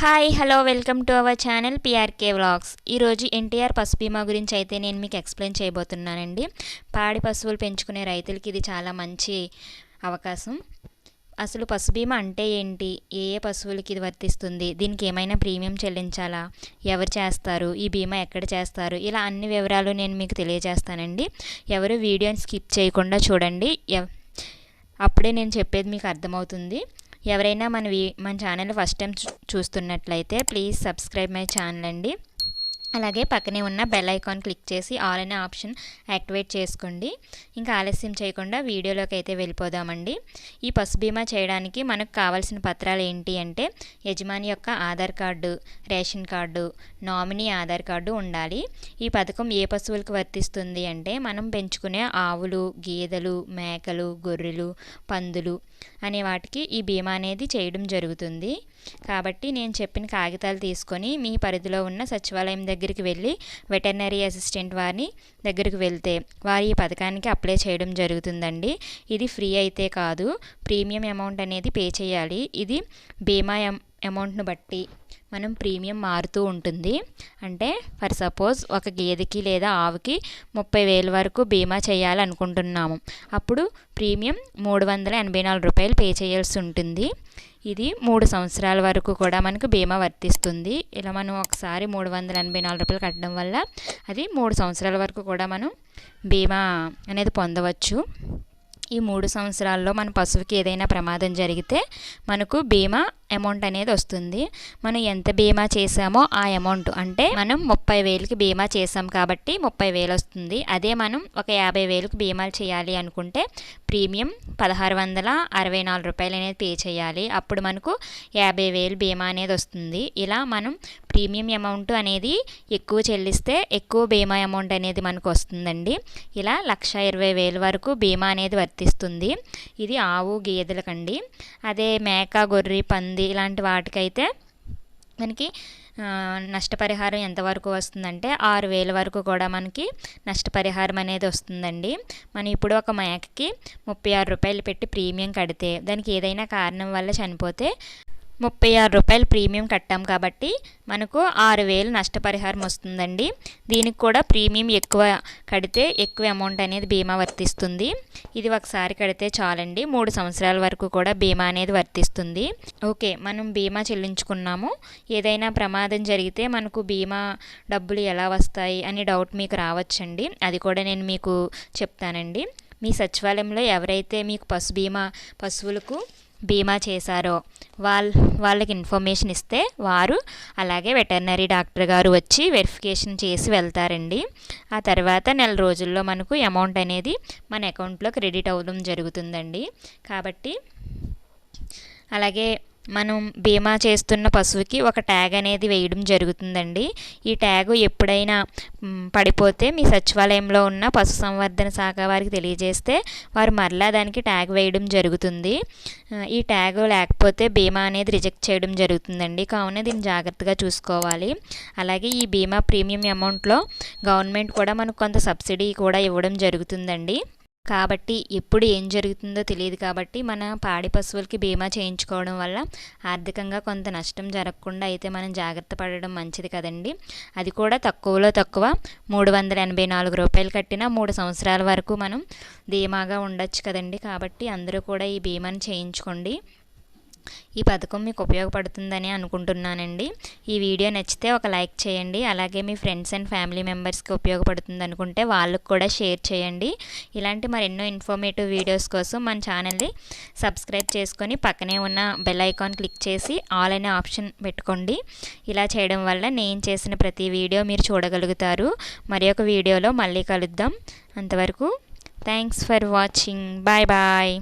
Hi hello welcome to our channel PRK vlogs ఈరోజు ఎన్టీఆర్ పశు బీమా గురించి అయితే నేను మీకు ఎక్స్ప్లెయిన్ చేయబోతున్నానండి. పాడి పశువులు పెంచుకునే రైతులకి ఇది చాలా మంచి అవకాశం. అసలు పశు బీమా అంటే ఏంటి? ఏ ఏ పశువులకి ఇది వర్తిస్తుంది? దీనికి ఏమైనా ప్రీమియం చెల్లించాలా? ఎవరు చేస్తారు? ఈ బీమా ఎక్కడ చేస్తారు? ఇలా అన్ని వివరాలు నేను మీకు తెలియజేస్తానండి. ఎవరు వీడియోని స్కిప్ చేయకుండా చూడండి. ఎవ్- అప్పుడే నేను చెప్పేది మీకు అర్థమవుతుంది. ఎవరైనా మన వీ మన ఛానల్ ఫస్ట్ టైం చూస్తున్నట్లయితే ప్లీజ్ సబ్స్క్రైబ్ మై ఛానల్ అండి. అలాగే పక్కనే ఉన్న బెల్ ఐకాన్ క్లిక్ చేసి ఆల్ అనే ఆప్షన్ యాక్టివేట్ చేసుకోండి. ఇంకా ఆలస్యం చేయకుండా వీడియోలోకి అయితే వెళ్ళిపోదామండి. ఈ పశు బీమా చేయడానికి మనకు కావాల్సిన పత్రాలు ఏంటి అంటే యజమాని యొక్క Aadhaar card ration card nominee Aadhaar card ఉండాలి. ఈ పథకం ఏ పశువులకు వర్తిస్తుంది అంటే మనం పెంచుకునే ఆవులు గేదెలు మేకలు గొర్రెలు పందులు అనే వాటికి ఈ బీమా అనేది చేయడం జరుగుతుంది. కాబట్టి నేను చెప్పిన కాగితాలు తీసుకొని మీ పరిధిలో ఉన్న సచివాలయం దగ్గర దగ్గరికి వెళ్ళి వెటర్నరీ అసిస్టెంట్ వారిని దగ్గరికి వెళ్తే వారి ఈ పథకానికి అప్లై చేయడం జరుగుతుందండి. ఇది ఫ్రీ అయితే కాదు. ప్రీమియం అమౌంట్ అనేది పే చేయాలి. ఇది బీమా అమౌంట్ను బట్టి మనం ప్రీమియం మారుతూ ఉంటుంది. అంటే ఫర్ సపోజ్ ఒక గేదెకి లేదా ఆవుకి ముప్పై వేల వరకు బీమా చేయాలనుకుంటున్నాము. అప్పుడు ప్రీమియం మూడు వందల ఎనభై నాలుగు రూపాయలు పే చేయాల్సి ఉంటుంది. ఇది మూడు సంవత్సరాల వరకు కూడా మనకు బీమా వర్తిస్తుంది. ఇలా మనం ఒకసారి మూడు వందల ఎనభై నాలుగు రూపాయలు కట్టడం వల్ల అది మూడు సంవత్సరాల వరకు కూడా మనం బీమా అనేది పొందవచ్చు. ఈ మూడు సంవత్సరాల్లో మన పశువుకి ఏదైనా ప్రమాదం జరిగితే మనకు బీమా అమౌంట్ అనేది వస్తుంది. మనం ఎంత బీమా చేసామో ఆ అమౌంట్ అంటే మనం ముప్పై వేలకి బీమా చేసాం కాబట్టి ముప్పై వేలు వస్తుంది. అదే మనం ఒక యాభై వేలకు బీమాలు చేయాలి అనుకుంటే ప్రీమియం పదహారు వందల అరవై నాలుగు రూపాయలు అనేది పే చేయాలి. అప్పుడు మనకు యాభై వేలు బీమా అనేది వస్తుంది. ఇలా మనం ప్రీమియం అమౌంట్ అనేది ఎక్కువ చెల్లిస్తే ఎక్కువ బీమా అమౌంట్ అనేది మనకు వస్తుందండి. ఇలా లక్ష ఇరవై వేల వరకు బీమా అనేది వర్తిస్తుంది. ఇది ఆవు గేదెలకండి. అదే మేక గొర్రె పంది ఇలాంటి వాటికైతే మనకి నష్టపరిహారం ఎంతవరకు వస్తుందంటే ఆరు వేల వరకు కూడా మనకి నష్టపరిహారం అనేది వస్తుందండి. మనం ఇప్పుడు ఒక మేకకి ముప్పై ఆరు రూపాయలు పెట్టి ప్రీమియం కడితే దానికి ఏదైనా కారణం వల్ల చనిపోతే ముప్పై ఆరు రూపాయలు ప్రీమియం కట్టాం కాబట్టి మనకు ఆరు వేలు నష్టపరిహారం వస్తుందండి. దీనికి కూడా ప్రీమియం ఎక్కువ కడితే ఎక్కువ అమౌంట్ అనేది బీమా వర్తిస్తుంది. ఇది ఒకసారి కడితే చాలండి. మూడు సంవత్సరాల వరకు కూడా బీమా అనేది వర్తిస్తుంది. ఓకే మనం బీమా చెల్లించుకున్నాము. ఏదైనా ప్రమాదం జరిగితే మనకు బీమా డబ్బులు ఎలా వస్తాయి అని డౌట్ మీకు రావచ్చండి. అది కూడా నేను మీకు చెప్తానండి. మీ సచివాలయంలో ఎవరైతే మీకు పశు బీమా పశువులకు బీమా చేశారో. వాళ్ళ వాళ్ళకి ఇన్ఫర్మేషన్ ఇస్తే వారు అలాగే వెటర్నరీ డాక్టర్ గారు వచ్చి వెరిఫికేషన్ చేసి వెళ్తారండి. ఆ తర్వాత నెల రోజుల్లో మనకు అమౌంట్ అనేది మన అకౌంట్లో క్రెడిట్ అవ్వడం జరుగుతుందండి. కాబట్టి అలాగే మనం బీమా చేస్తున్న పశువుకి ఒక ట్యాగ్ అనేది వేయడం జరుగుతుందండి. ఈ ట్యాగ్ ఎప్పుడైనా పడిపోతే మీ సచివాలయంలో ఉన్న పశు సంవర్ధన శాఖ వారికి తెలియజేస్తే వారు మరలా దానికి ట్యాగ్ వేయడం జరుగుతుంది. ఈ ట్యాగ్ లేకపోతే బీమా అనేది రిజెక్ట్ చేయడం జరుగుతుందండి. కావున దీన్ని జాగ్రత్తగా చూసుకోవాలి. అలాగే ఈ బీమా ప్రీమియం అమౌంట్లో గవర్నమెంట్ కూడా మనకు కొంత సబ్సిడీ కూడా ఇవ్వడం జరుగుతుందండి. కాబట్టి ఎప్పుడు ఏం జరుగుతుందో తెలియదు కాబట్టి మన పాడి పశువులకి బీమా చేయించుకోవడం వల్ల ఆర్థికంగా కొంత నష్టం జరగకుండా అయితే మనం జాగ్రత్త పడడం మంచిది కదండి. అది కూడా తక్కువలో తక్కువ మూడు వందల ఎనభై నాలుగు రూపాయలు కట్టిన మూడు సంవత్సరాల వరకు మనం ధీమాగా ఉండొచ్చు కదండి. కాబట్టి అందరూ కూడా ఈ బీమాను చేయించుకోండి. ఈ పథకం మీకు ఉపయోగపడుతుందని అనుకుంటున్నానండి. ఈ వీడియో నచ్చితే ఒక లైక్ చేయండి. అలాగే మీ ఫ్రెండ్స్ అండ్ ఫ్యామిలీ మెంబర్స్కి ఉపయోగపడుతుంది అనుకుంటే వాళ్ళకు కూడా షేర్ చేయండి. ఇలాంటి మరెన్నో ఇన్ఫర్మేటివ్ వీడియోస్ కోసం మన ఛానల్ని సబ్స్క్రైబ్ చేసుకొని పక్కనే ఉన్న బెల్ ఐకాన్ క్లిక్ చేసి ఆల్ అనే ఆప్షన్ పెట్టుకోండి. ఇలా చేయడం వల్ల నేను చేసిన ప్రతి వీడియో మీరు చూడగలుగుతారు. మరి ఒక వీడియోలో మళ్ళీ కలుద్దాం. అంతవరకు thanks for watching. Bye bye.